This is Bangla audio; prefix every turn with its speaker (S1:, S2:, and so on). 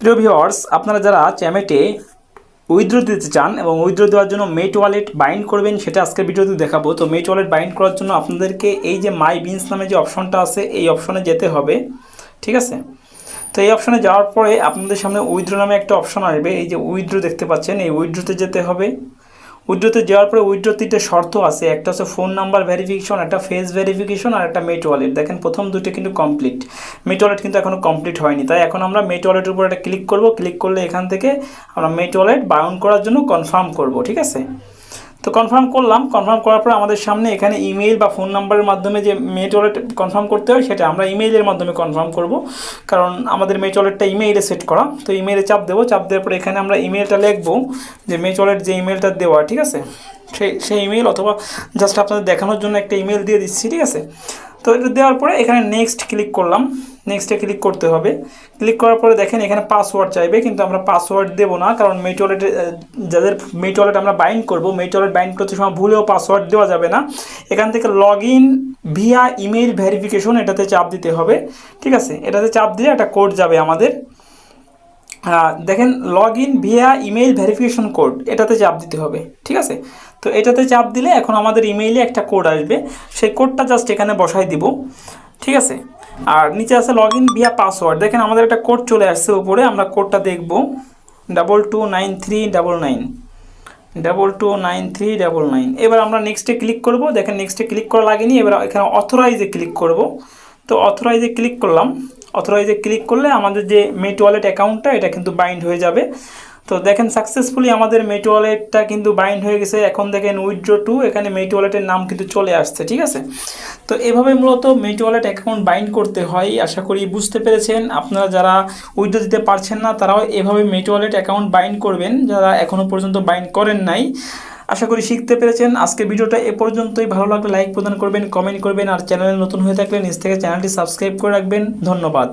S1: প্রিয় ভিওয়ার্স আপনারা যারা চ্যামেটে উইথড্র দিতে চান এবং উইথড্র দেওয়ার জন্য মেট ওয়ালেট বাইন্ড করবেন, সেটা আজকের ভিডিওতে দেখাবো। তো মেট ওয়ালেট বাইন্ড করার জন্য আপনাদেরকে এই যে মাই বিনস নামে যে অপশনটা আছে, এই অপশনে যেতে হবে। ঠিক আছে? তো এই অপশনে যাওয়ার পরে আপনাদের সামনে উইথড্র নামে একটা অপশন আসবে। এই যে উইথড্র দেখতে পাচ্ছেন, এই উইথড্রতে যেতে হবে। উইথড্রতে যাওয়ার পরে উইড্রো তিনটে শর্ত আছে, একটা হচ্ছে ফোন নাম্বার ভেরিফিকেশন একটা ফেস ভেরিফিকেশন আর একটা মেট ওয়ালেট দেখেন প্রথম দুটো কিন্তু কমপ্লিট মেট ওয়ালেট কিন্তু এখনও কমপ্লিট হয়নি। তাই এখন আমরা মেট ওয়ালেটের উপর একটা ক্লিক করব। ক্লিক করলে এখান থেকে আমরা মেট ওয়ালেট বাউন্ড করার জন্য কনফার্ম করব, ঠিক আছে? তো কনফার্ম করলাম কনফার্ম করার পর আমাদের সামনে এখানে ইমেল বা ফোন নাম্বারের মাধ্যমে যে মেট ওয়ালেট কনফার্ম করতে হয়, সেটা আমরা ইমেইলের মাধ্যমে কনফার্ম করব। কারণ আমাদের মেট ওয়ালেটটা ইমেইলে সেট করা, তো ইমেইলে চাপ দেবো। চাপ দেওয়ার পরে এখানে আমরা ইমেলটা লিখব, যে মেট ওয়ালেট যে ইমেলটা দেওয়া, ঠিক আছে? সেই সেই ইমেল অথবা জাস্ট আপনাদের দেখানোর জন্য একটা ইমেল দিয়ে দিচ্ছি, ঠিক আছে? তো এটা দেওয়ার পরে এখানে নেক্সট ক্লিক করলাম। নেক্সটে ক্লিক করতে হবে। ক্লিক করার পরে দেখেন এখানে পাসওয়ার্ড চাইবে, কিন্তু আমরা পাসওয়ার্ড দেবো না, কারণ মেট ওয়ালেটে যাদের মেট ওয়ালেট আমরা বাইন্ড করব মেট ওয়ালেট বাইন্ড করতে সময় ভুলেও পাসওয়ার্ড দেওয়া যাবে না। এখান থেকে log in via email verification এটাতে চাপ দিতে হবে, ঠিক আছে? এটাতে চাপ দিলে একটা কোড যাবে আমাদের। দেখেন log in via email verification code এটাতে চাপ দিতে হবে, ঠিক আছে? তো এটাতে চাপ দিলে এখন আমাদের ইমেইলে একটা কোড আসবে, সেই কোডটা জাস্ট এখানে বসাই দিব, ঠিক আছে? আর নিচে আছে লগ ইন ভিয়া পাসওয়ার্ড দেখেন আমাদের একটা কোড চলে আসছে উপরে, আমরা কোডটা দেখব double two nine three double nine double two nine three double nine এবার আমরা নেক্সটে ক্লিক করব, দেখেন নেক্সটে ক্লিক করা লাগেনি, এবার এখানে অথরাইজে ক্লিক করব তো অথরাইজে ক্লিক করলাম। অথরাইজে ক্লিক করলে আমাদের যে মেট ওয়ালেট অ্যাকাউন্টটা এটা কিন্তু বাইন্ড হয়ে যাবে। তো দেখেন সাকসেসফুলি আমাদের মেট ওয়ালেটটা কিন্তু বাইন্ড হয়ে গেছে। এখন দেখেন উইথড্র টু এখানে মেট ওয়ালেটের নাম কিন্তু চলে আসছে, ঠিক আছে? তো এভাবে মূলত মেট ওয়ালেট অ্যাকাউন্ট বাইন্ড করতে হয়, আশা করি বুঝতে পেরেছেন। আপনারা যারা উইথড্র দিতে পারছেন না, তারাও এভাবে মেট ওয়ালেট অ্যাকাউন্ট বাইন্ড করবেন। যারা এখনও পর্যন্ত বাইন্ড করেন নাই আশা করি শিখতে পেরেছেন। আজকের ভিডিওটা এ পর্যন্তই। ভালো লাগলে লাইক প্রদান করবেন কমেন্ট করবেন, আর চ্যানেলে নতুন হয়ে থাকলে নিজ থেকে চ্যানেলটি সাবস্ক্রাইব করে রাখবেন। ধন্যবাদ।